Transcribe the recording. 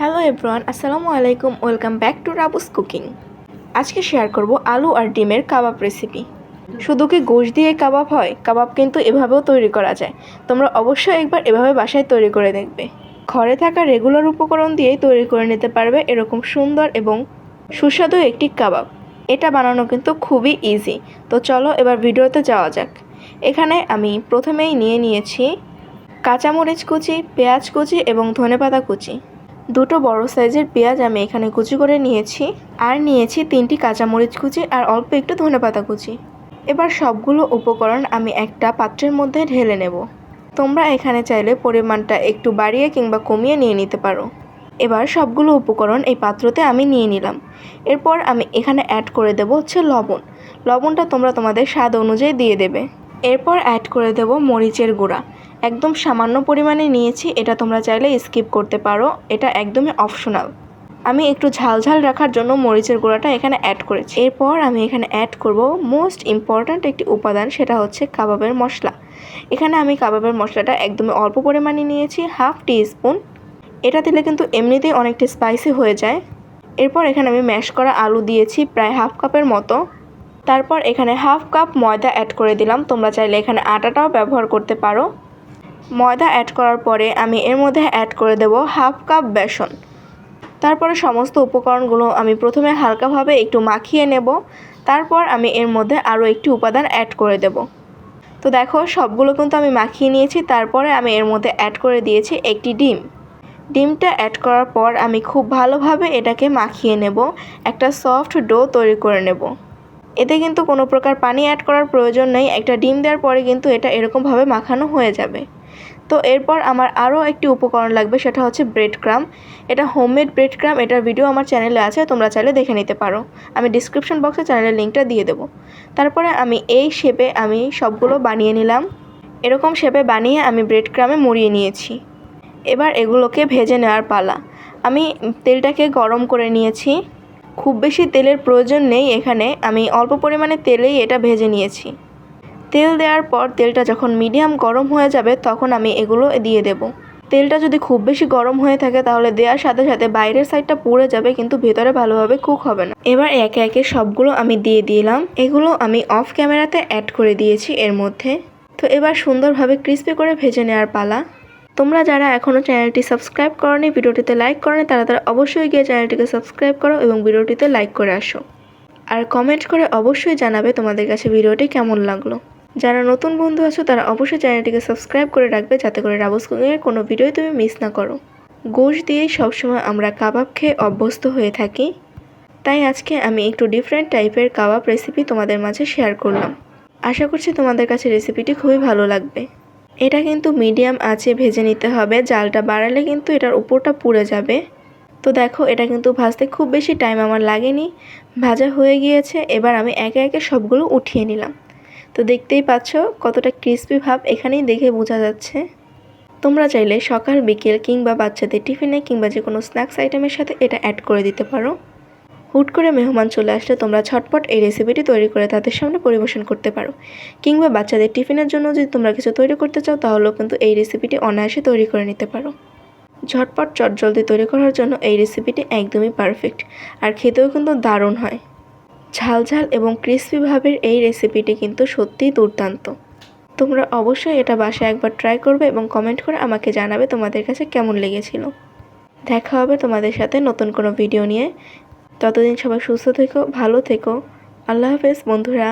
Hello everyone আসসালামু আলাইকুম welcome back to Rabu's cooking আজকে শেয়ার করব আলু আর ডিমের কাবাব রেসিপি শুধু কি গোশ দিয়ে কাবাব হয়? কাবাব কিন্তু এভাবেও তৈরি করা যায়। তোমরা অবশ্যই একবার এভাবে বাসায় তৈরি করে দেখবে। ঘরে থাকা রেগুলার উপকরণ দিয়েই তৈরি করে নিতে পারবে এরকম সুন্দর এবং সুস্বাদু একটি কাবাব। এটা বানানো কিন্তু খুবই ইজি তো চলো এবার ভিডিওতে যাওয়া যাক। এখানে আমি প্রথমেই নিয়ে নিয়েছি কাঁচামরিচ কুচি, পেঁয়াজ কুচি এবং ধনেপাতা কুচি। দুটো বড় সাইজের পেঁয়াজ আমি এখানে কুচি করে নিয়েছি। আর নিয়েছি তিনটি কাঁচামরিচ কুচি আর অল্প একটু ধনেপাতা কুচি। এবার সবগুলো উপকরণ আমি একটা পাত্রের মধ্যে ঢেলে নেব। তোমরা এখানে চাইলে পরিমাণটা একটু বাড়িয়ে কিংবা কমিয়ে নিয়ে নিতে পারো। এবার সবগুলো উপকরণ এই পাত্রতে আমি নিয়ে নিলাম। এরপর আমি এখানে অ্যাড করে দেবো হচ্ছে লবণ। লবণটা তোমরা তোমাদের স্বাদ অনুযায়ী দিয়ে দেবে। এরপর অ্যাড করে দেব মরিচের গুঁড়া। একদম সামান্য পরিমাণে নিয়েছি, এটা তোমরা চাইলে স্কিপ করতে পারো। এটা একদমই অপশনাল আমি একটু ঝাল ঝাল রাখার জন্য মরিচের গুঁড়াটা এখানে অ্যাড করেছি। এরপর আমি এখানে অ্যাড করব মোস্ট ইম্পর্ট্যান্ট একটি উপাদান, সেটা হচ্ছে কাবাবের মশলা। এখানে আমি কাবাবের মশলাটা একদমই অল্প পরিমাণে নিয়েছি হাফ টি স্পুন এটা দিলে কিন্তু এমনিতেই অনেকটা স্পাইসি হয়ে যায়। এরপর এখানে আমি ম্যাশ করা আলু দিয়েছি প্রায় হাফ কাপের মতো। তারপর এখানে হাফ কাপ ময়দা অ্যাড করে দিলাম। তোমরা চাইলে এখানে আটাটাও ব্যবহার করতে পারো। ময়দা অ্যাড করার পরে আমি এর মধ্যে অ্যাড করে দেব হাফ কাপ বেসন। তারপরে সমস্ত উপকরণগুলো আমি প্রথমে হালকাভাবে একটু মাখিয়ে নেব। তারপর আমি এর মধ্যে আরও একটি উপাদান অ্যাড করে দেব। তো দেখো, সবগুলো কিন্তু আমি মাখিয়ে নিয়েছি। তারপরে আমি এর মধ্যে অ্যাড করে দিয়েছি একটি ডিম। ডিমটা অ্যাড করার পর আমি খুব ভালোভাবে এটাকে মাখিয়ে নেব। একটা সফট ডো তৈরি করে নেব। এতে কিন্তু কোনো প্রকার পানি অ্যাড করার প্রয়োজন নেই। একটা ডিম দেওয়ার পরে কিন্তু এটা এরকমভাবে মাখানো হয়ে যাবে। তো এরপর আমার আরও একটি উপকরণ লাগবে, সেটা হচ্ছে ব্রেড ক্রাম এটা হোমমেড ব্রেড ক্রাম এটার ভিডিও আমার চ্যানেলে আছে, তোমরা চাইলে দেখে নিতে পারো। আমি ডিসক্রিপশন বক্সে চ্যানেলের লিঙ্কটা দিয়ে দেবো। তারপরে আমি এই শেপে আমি সবগুলো বানিয়ে নিলাম। এরকম শেপে বানিয়ে আমি ব্রেড ক্রামে মুড়িয়ে নিয়েছি। এবার এগুলোকে ভেজে নেওয়ার পালা। আমি তেলটাকে গরম করে নিয়েছি। খুব বেশি তেলের প্রয়োজন নেই এখানে। আমি অল্প পরিমাণে তেলেই এটা ভেজে নিয়েছি। তেল দেওয়ার পর তেলটা যখন মিডিয়াম গরম হয়ে যাবে, তখন আমি এগুলো দিয়ে দেব। তেলটা যদি খুব বেশি গরম হয়ে থাকে, তাহলে দেওয়ার সাথে সাথে বাইরের সাইডটা পুড়ে যাবে, কিন্তু ভেতরে ভালোভাবে কুক হবে না। এবার একে একে সবগুলো আমি দিয়ে দিলাম। এগুলো আমি অফ ক্যামেরাতে অ্যাড করে দিয়েছি এর মধ্যে। তো এবার সুন্দরভাবে ক্রিস্পি করে ভেজে নেওয়ার পালা। তোমরা যারা এখনও চ্যানেলটি সাবস্ক্রাইব করনি, ভিডিওটিতে লাইক করনি, তারা তারা অবশ্যই গিয়ে চ্যানেলটিকে সাবস্ক্রাইব করো এবং ভিডিওটিতে লাইক করে আসো। আর কমেন্ট করে অবশ্যই জানাবে তোমাদের কাছে ভিডিওটি কেমন লাগল। যারা নতুন বন্ধু আছো, তারা অবশ্যই চ্যানেলটিকে সাবস্ক্রাইব করে রাখবে, যাতে করে রাবস কুকিংয়ের কোনো ভিডিও তুমি মিস না করো। গোশ দিয়েই সবসময় আমরা কাবাব খেয়ে অভ্যস্ত হয়ে থাকি। তাই আজকে আমি একটু ডিফারেন্ট টাইপের কাবাব রেসিপি তোমাদের মাঝে শেয়ার করলাম। আশা করছি তোমাদের কাছে রেসিপিটি খুবই ভালো লাগবে। এটা কিন্তু মিডিয়াম আঁচে ভেজে নিতে হবে, জালটা বাড়ালে কিন্তু এটার উপরটা পুড়ে যাবে। তো দেখো, এটা কিন্তু ভাজতে খুব বেশি টাইম আমার লাগেনি। ভাজা হয়ে গিয়েছে, এবার আমি একে একে সবগুলো উঠিয়ে নিলাম। তো দেখতেই পাচ্ছ কতটা ক্রিস্পি ভাব এখানেই দেখে বোঝা যাচ্ছে। তোমরা চাইলে সকাল, বিকেল কিংবা বাচ্চাদের টিফিনে কিংবা যে কোনো স্ন্যাক্স আইটেমের সাথে এটা অ্যাড করে দিতে পারো। হুট করে মেহমান চলে আসলে তোমরা ছটপট এই রেসিপিটি তৈরি করে তাদের সামনে পরিবেশন করতে পারো। কিংবা বাচ্চাদের টিফিনের জন্য যদি তোমরা কিছু তৈরি করতে চাও, তাহলেও কিন্তু এই রেসিপিটি অনায়াসে তৈরি করে নিতে পারো। ঝটপট চটজলদি তৈরি করার জন্য এই রেসিপিটি একদমই পারফেক্ট আর খেতেও কিন্তু দারুণ হয়। ঝাল ঝাল এবং ক্রিসপি ভাবের এই রেসিপিটি কিন্তু সত্যিই দুর্দান্ত। তোমরা অবশ্যই এটা বাসায় একবার ট্রাই করবে এবং কমেন্ট করে আমাকে জানাবে তোমাদের কাছে কেমন লেগেছিল। দেখা হবে তোমাদের সাথে নতুন কোনো ভিডিও নিয়ে। ততদিন সবাই সুস্থ থেকো, ভালো থেকো। আল্লাহ হাফেজ বন্ধুরা।